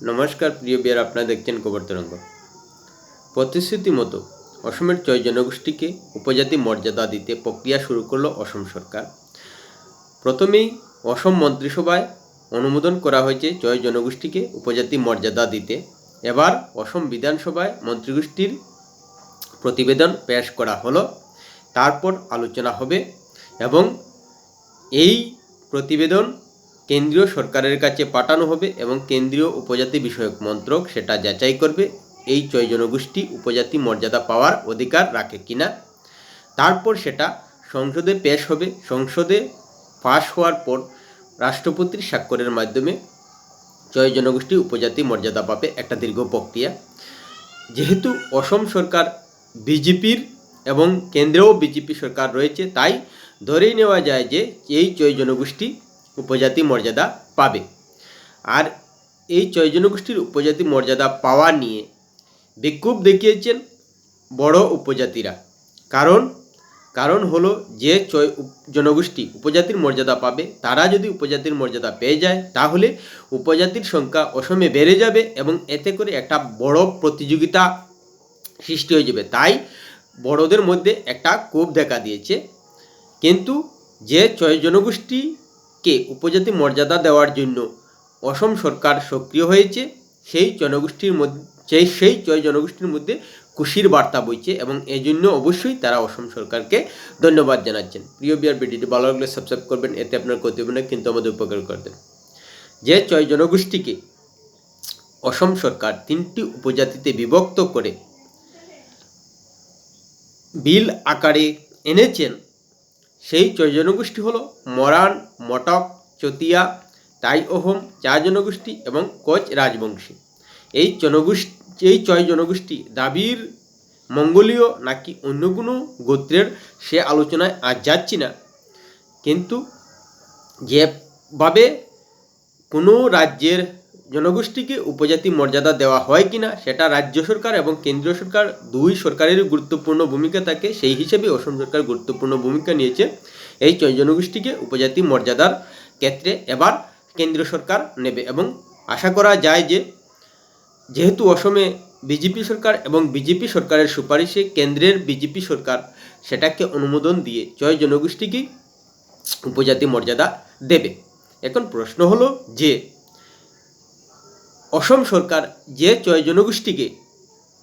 নমস্কার, প্রিয় বিয়ার, আপনারা দেখছেন খবর তরঙ্গ। প্রতিশ্রুতি মতো অসমের চয় জনগোষ্ঠীকে উপজাতি মর্যাদা দিতে প্রক্রিয়া শুরু করল অসম সরকার। প্রথমেই অসম মন্ত্রিসভায় অনুমোদন করা হয়েছে চয় জনগোষ্ঠীকে উপজাতি মর্যাদা দিতে। এবার অসম বিধানসভায় মন্ত্রীগোষ্ঠীর প্রতিবেদন পেশ করা হলো, তারপর আলোচনা হবে এবং এই প্রতিবেদন কেন্দ্রীয় সরকারের কাছে পাঠানো হবে এবং কেন্দ্রীয় উপজাতি বিষয়ক মন্ত্রক সেটা যাচাই করবে। এই চয় জনগোষ্ঠী উপজাতি মর্যাদা পাওয়ার অধিকার রাখে কিনা? তারপর সেটা সংসদে পেশ হবে। সংসদে পাশ হওয়ার পর রাষ্ট্রপতির স্বাক্ষরের মাধ্যমে চয় জনগোষ্ঠী উপজাতি মর্যাদা পাবে একটা দীর্ঘ প্রক্রিয়া। যেহেতু অসম সরকার বিজেপির এবং কেন্দ্রেও বিজেপি সরকার রয়েছে, তাই ধরেই নেওয়া যায় যে এই চয় জনগোষ্ঠী উপজাতি মর্যাদা পাবে। আর এই চয় জনগোষ্ঠীর উপজাতি মর্যাদা পাওয়া নিয়ে বিক্ষোভ দেখিয়েছেন বড় উপজাতিরা। কারণ কারণ হলো যে উপ- জনগোষ্ঠী উপজাতির মর্যাদা পাবে, তারা যদি উপজাতির মর্যাদা পেয়ে যায়, তাহলে উপজাতির সংখ্যা অসমে বেড়ে যাবে এবং এতে করে একটা বড় প্রতিযোগিতা সৃষ্টি হয়ে যাবে। তাই বড়দের মধ্যে একটা ক্ষোভ দেখা দিয়েছে। কিন্তু যে চয় জনগোষ্ঠীকে উপজাতি মর্যাদা দেওয়ার জন্য অসম সরকার সক্রিয় হয়েছে, সেই জনগোষ্ঠীর মধ্যে, সেই চয় জনগোষ্ঠীর মধ্যে খুশির বার্তা বইছে এবং এই জন্য অবশ্যই তারা অসম সরকারকে ধন্যবাদ জানাচ্ছেন। প্রিয় বিয়ার ভিডিওটি ভালো লাগলে সাবস্ক্রাইব করবেন, এতে আপনার না, কিন্তু আমাদের উপকার করবেন যে চয় জনগোষ্ঠীকে অসম সরকার তিনটি উপজাতিতে বিভক্ত করে বিল আকারে এনেছেন সেই চয় জনগোষ্ঠী হলো মরান মটক, চতিয়া, তাই অহোম চা জনগোষ্ঠী এবং কোচ রাজবংশী। এই জনগোষ্ঠী, এই চয় জনগোষ্ঠী দাবির মঙ্গোলীয় নাকি অন্য কোনো গোত্রের সে আলোচনায় আজ যাচ্ছি না। কিন্তু যেভাবে কোনো রাজ্যের জনগোষ্ঠীকে উপজাতি মর্যাদা দেওয়া হয় কিনা সেটা রাজ্য সরকার এবং কেন্দ্রীয় সরকার দুই সরকারের গুরুত্বপূর্ণ ভূমিকা থাকে, সেই হিসেবে অসম সরকার গুরুত্বপূর্ণ ভূমিকা নিয়েছে। এই জনগোষ্ঠীকে উপজাতি মর্যাদার ক্ষেত্রে এবার কেন্দ্রীয় সরকার নেবে এবং আশা করা যায় যে, যেহেতু অসমে বিজেপি সরকার এবং বিজেপি সরকারের সুপারিশে কেন্দ্রের বিজেপি সরকার সেটাকে অনুমোদন দিয়ে চয় জনগোষ্ঠীকে উপজাতি মর্যাদা দেবে। এখন প্রশ্ন হলো যে অসম সরকার যে চয় জনগোষ্ঠীকে,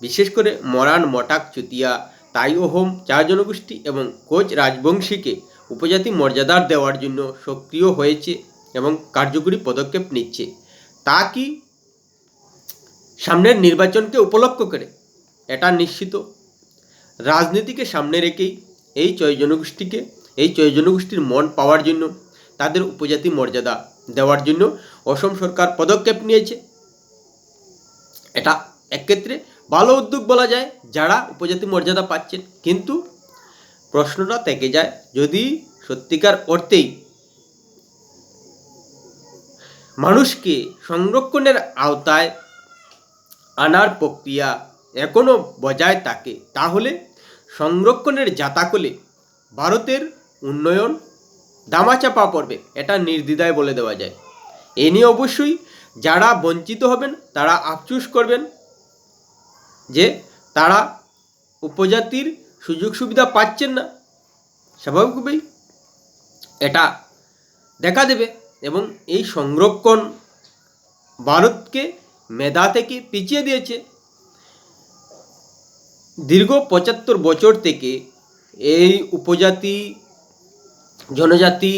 বিশেষ করে মরান মটাক, চুতিয়া, তাই ওহোম চা জনগোষ্ঠী এবং কোচ রাজবংশীকে উপজাতি মর্যাদার দেওয়ার জন্য সক্রিয় হয়েছে এবং কার্যকরী পদক্ষেপ নিচ্ছে। তা কি সামনের নির্বাচনকে উপলক্ষ করে? এটা নিশ্চিত। রাজনীতিকে সামনে রেখেই এই চয় জনগোষ্ঠীকে, এই চয় জনগোষ্ঠীর মন পাওয়ার জন্য, তাদের উপজাতি মর্যাদা দেওয়ার জন্য অসম সরকার পদক্ষেপ নিয়েছে। এটা একক্ষেত্রে ভালো উদ্যোগ বলা যায়, যারা উপজাতি মর্যাদা পাচ্ছেন। কিন্তু প্রশ্নটা থেকে যায়, যদি সত্যিকার অর্থেই মানুষকে সংরক্ষণের আওতায় আনার প্রক্রিয়া এখনও বজায় থাকে, তাহলে সংরক্ষণের জাতাকলে ভারতের উন্নয়ন দামাচাপা পড়বে, এটা নির্দ্বিধায় বলে দেওয়া যায়। এ নিয়ে অবশ্যই যারা বঞ্চিত হবেন, তারা আফসুস করবেন যে তারা উপজাতির সুযোগ সুবিধা পাচ্ছেন না। স্বাভাবিকভাবেই এটা দেখা দেবে এবং এই সংরক্ষণ ভারতকে মেধা থেকে পিছিয়ে দিয়েছে। দীর্ঘ পঁচাত্তর বছর থেকে এই উপজাতি, জনজাতি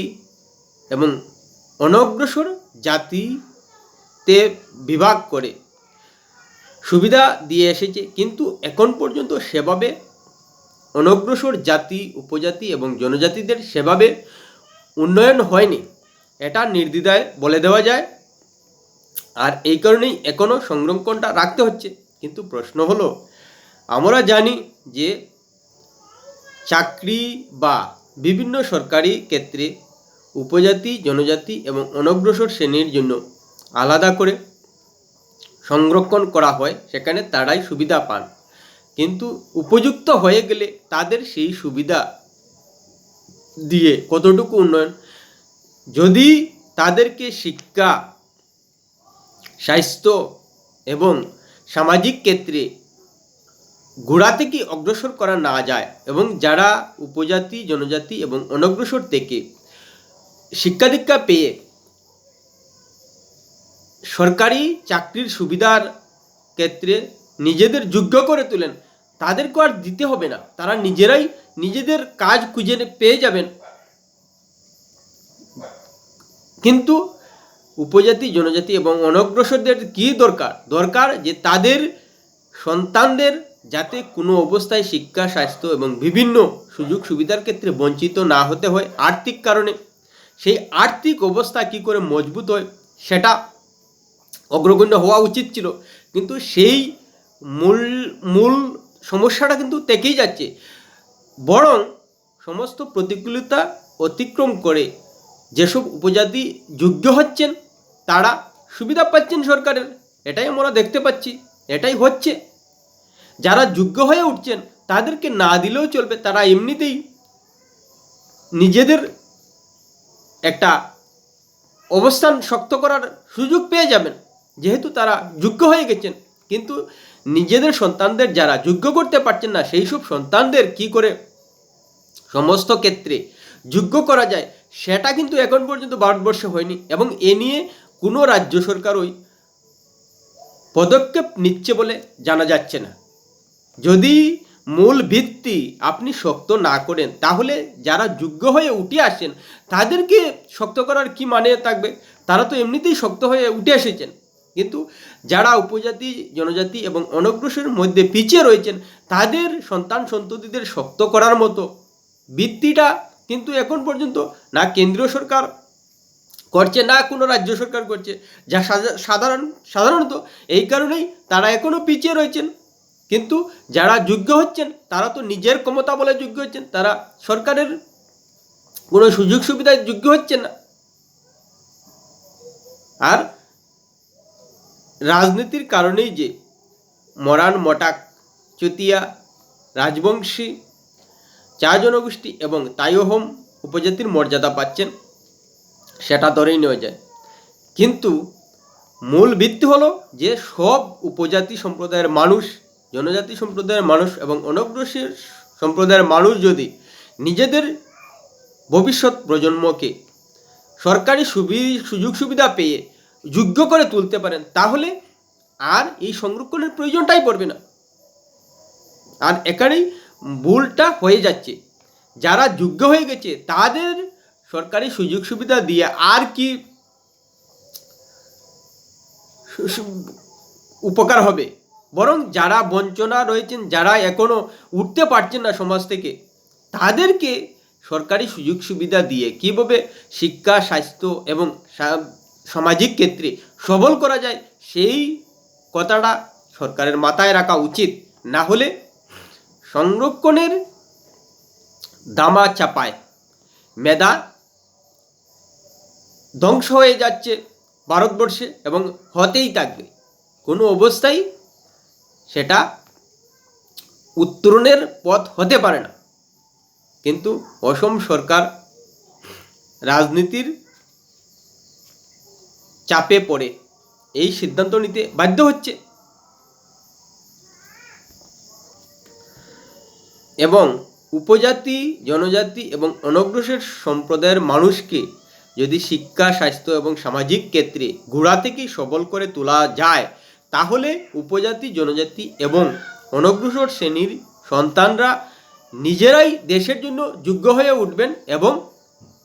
এবং অনগ্রসর জাতিতে বিভাগ করে। সুবিধা দিয়ে এসেছে, কিন্তু এখন পর্যন্ত সেভাবে অনগ্রসর জাতি, উপজাতি এবং জনজাতিদের সেভাবে উন্নয়ন হয়নি। এটা নির্দ্বিধায় বলে দেওয়া যায়। আর এই কারণেই এখনও সংরক্ষণটা রাখতে হচ্ছে। কিন্তু প্রশ্ন হলো, আমরা জানি যে চাকরি বা বিভিন্ন সরকারি ক্ষেত্রে উপজাতি, জনজাতি এবং অনগ্রসর শ্রেণির জন্য আলাদা করে সংরক্ষণ করা হয়, সেখানে তারাই সুবিধা পান। কিন্তু উপযুক্ত হয়ে গেলে তাদের সেই সুবিধা দিয়ে কতটুকু উন্নয়ন? যদি তাদেরকে শিক্ষা, স্বাস্থ্য এবং সামাজিক ক্ষেত্রে গোড়া থেকে অগ্রসর করা না যায় এবং যারা উপজাতি, জনজাতি এবং অনগ্রসর থেকে শিক্ষা দীক্ষা পেয়ে সরকারি চাকরির সুবিধার ক্ষেত্রে নিজেদের যোগ্য করে তোলেন তাদেরকে আর দিতে হবে না। তারা নিজেরাই নিজেদের কাজ খুঁজে পেয়ে যাবেন। কিন্তু উপজাতি, জনজাতি এবং অনগ্রসরদের কি দরকার? দরকার যে তাদের সন্তানদের যাতে কোনো অবস্থায় শিক্ষা, স্বাস্থ্য এবং বিভিন্ন সুযোগ সুবিধার ক্ষেত্রে বঞ্চিত না হতে হয় আর্থিক কারণে। সেই আর্থিক অবস্থা কি করে মজবুত হয়, সেটা অগ্রগণ্য হওয়া উচিত ছিল। কিন্তু সেই মূল মূল সমস্যাটা কিন্তু থেকেই যাচ্ছে। বরং সমস্ত প্রতিকূলতা অতিক্রম করে যেসব উপজাতি যোগ্য হচ্ছেন, তারা সুবিধা পাচ্ছেন সরকারের। এটাই আমরা দেখতে পাচ্ছি, এটাই হচ্ছে। যারা যোগ্য হয়ে উঠছেন, তাদেরকে না দিলেও চলবে, তারা এমনিতেই নিজেদের একটা অবস্থান শক্ত করার সুযোগ পেয়ে যাবেন। যেহেতু তারা যোগ্য হয়ে গেছেন, কিন্তু নিজেদের সন্তানদের যারা যোগ্য করতে পারছেন না, সেই সব সন্তানদের কি করে সমস্ত ক্ষেত্রে যোগ্য করা যায়, সেটা কিন্তু এখন পর্যন্ত ভারতবর্ষে হয়নি এবং এ নিয়ে কোনো রাজ্য সরকার ওই পদক্ষেপ নিচ্ছে বলে জানা যাচ্ছে না। যদি মূল ভিত্তি আপনি শক্ত না করেন, তাহলে যারা যোগ্য হয়ে উঠে আসেন, তাদেরকে শক্ত করার কি মানে থাকবে? তারা তো এমনিতেই শক্ত হয়ে উঠে এসেছেন। কিন্তু যারা উপজাতি, জনজাতি এবং অনগ্রসরের মধ্যে পিছিয়ে রয়েছেন, তাদের সন্তান সন্ততিদের শক্ত করার মতো বৃত্তিটা কিন্তু এখন পর্যন্ত না কেন্দ্রীয় সরকার করছে, না কোনো রাজ্য সরকার করছে। যা সাধা- সাধারণ, সাধারণত এই কারণেই তারা এখনও পিছিয়ে রয়েছেন। কিন্তু যারা যোগ্য হচ্ছেন, তারা তো নিজের ক্ষমতা বলে যোগ্য হচ্ছেন, তারা সরকারের কোনো সুযোগ সুবিধায় যোগ্য হচ্ছেন না। আর রাজনীতির কারণেই যে মরান মটাক, চুতিয়া, রাজবংশী চা জনগোষ্ঠী এবং তাইহোম উপজাতির মর্যাদা পাচ্ছেন, সেটা ধরেই নেওয়া যায়। কিন্তু মূল ভিত্তি হলো যে সব উপজাতি সম্প্রদায়ের মানুষ, জনজাতি সম্প্রদায়ের মানুষ এবং অনগ্রসর সম্প্রদায়ের মানুষ যদি নিজেদের ভবিষ্যৎ প্রজন্মকে সরকারি সুবি, সুযোগ সুবিধা পেয়ে যোগ্য করে তুলতে পারেন, তাহলে আর এই সংরক্ষণের প্রয়োজনটাই পড়বে না। আর এখানেই ভুলটা হয়ে যাচ্ছে। যারা যোগ্য হয়ে গেছে, তাদের সরকারি সুযোগ সুবিধা দিয়ে আর কি উপকার হবে। বরং যারা বঞ্চনা রয়েছেন, যারা এখনও উঠতে পারছেন না সমাজ থেকে, তাদেরকে সরকারি সুযোগ সুবিধা দিয়ে কীভাবে শিক্ষা, স্বাস্থ্য এবং সামাজিক ক্ষেত্রে সবল করা যায়, সেই কথাটা সরকারের মাথায় রাখা উচিত। না হলে সংরক্ষণের দামা চাপায়। মেধা ধ্বংস হয়ে যাচ্ছে ভারতবর্ষে এবং হতেই থাকবে। কোনো অবস্থায় সেটা উত্তরণের পথ হতে পারে না। কিন্তু অসম সরকার রাজনীতির চাপে পড়ে। এই সিদ্ধান্ত নিতে বাধ্য হচ্ছে। এবং উপজাতি, জনজাতি এবং অনগ্রসর সম্প্রদায়ের মানুষকে যদি শিক্ষা, স্বাস্থ্য এবং সামাজিক ক্ষেত্রে গোড়া থেকেই সবল করে তোলা যায়, তাহলে উপজাতি, জনজাতি এবং অনগ্রসর শ্রেণির সন্তানরা নিজেরাই দেশের জন্য যোগ্য হয়ে উঠবেন এবং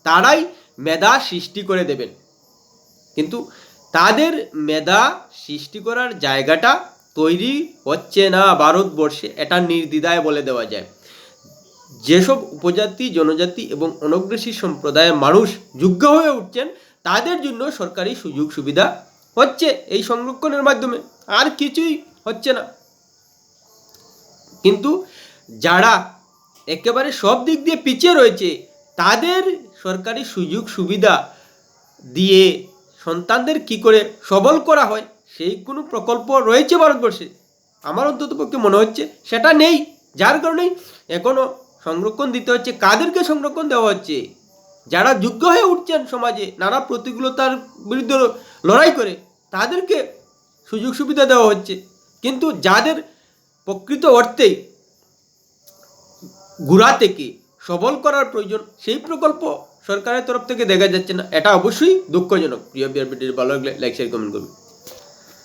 তারাই মেধা সৃষ্টি করে দেবেন। কিন্তু তাদের মেধা সৃষ্টি করার জায়গাটা তৈরি হচ্ছে না ভারতবর্ষে, এটা নির্দ্বিধায় বলে দেওয়া যায়। যেসব উপজাতি, জনজাতি এবং অনগ্রসী সম্প্রদায়ের মানুষ যোগ্য হয়ে উঠছেন, তাদের জন্য সরকারি সুযোগ সুবিধা হচ্ছে এই সংরক্ষণের মাধ্যমে, আর কিছুই হচ্ছে না। কিন্তু যারা একেবারে সব দিক দিয়ে পিছিয়ে রয়েছে, তাদের সরকারি সুযোগ সুবিধা দিয়ে সন্তানদের কি করে সবল করা হয়, সেই কোনো প্রকল্প রয়েছে ভারতবর্ষে? আমার অন্তত পক্ষে মনে হচ্ছে সেটা নেই। যার কারণেই এখনও সংরক্ষণ দিতে হচ্ছে, কাদেরকে সংরক্ষণ দেওয়া হচ্ছে? যারা যোগ্য হয়ে উঠছেন সমাজে, নানা প্রতিকূলতার বিরুদ্ধে লড়াই করে, তাদেরকে সুযোগ সুবিধা দেওয়া হচ্ছে। কিন্তু যাদের প্রকৃত অর্থে ঘোরা থেকে সবল করার প্রয়োজন, সেই প্রকল্প সরকারের তরফ থেকে দেখা যাচ্ছে না। এটা অবশ্যই দুঃখজনক। প্রিয় বিআরপিটির ভালো লাগলে লাইক শেয়ার কমেন্ট করবে।